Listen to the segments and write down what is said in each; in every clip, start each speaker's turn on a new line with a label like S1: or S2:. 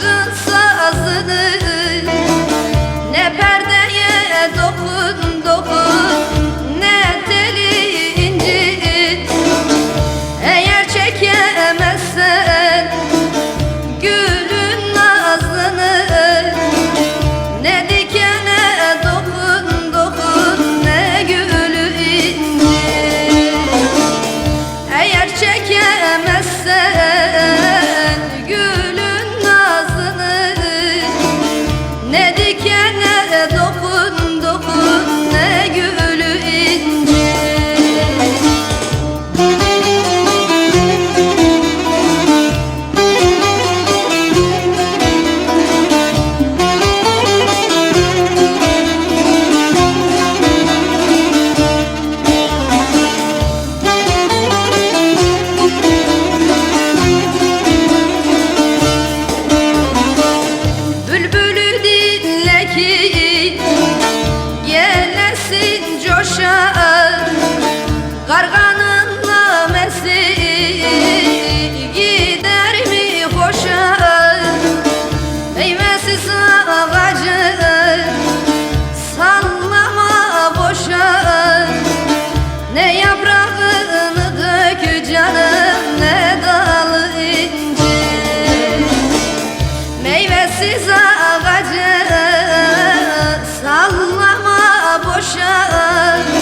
S1: good Karganın namesi gider mi boşa Meyvesiz ağacı sallama boşa. Ne yaprağını dök canım ne dalı ince Meyvesiz ağacı sallama boşa.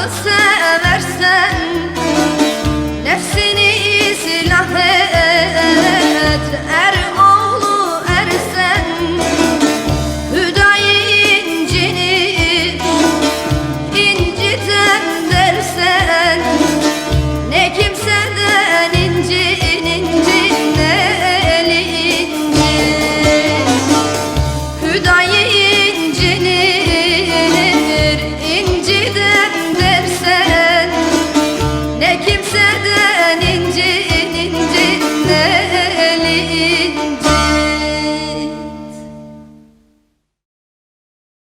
S1: você.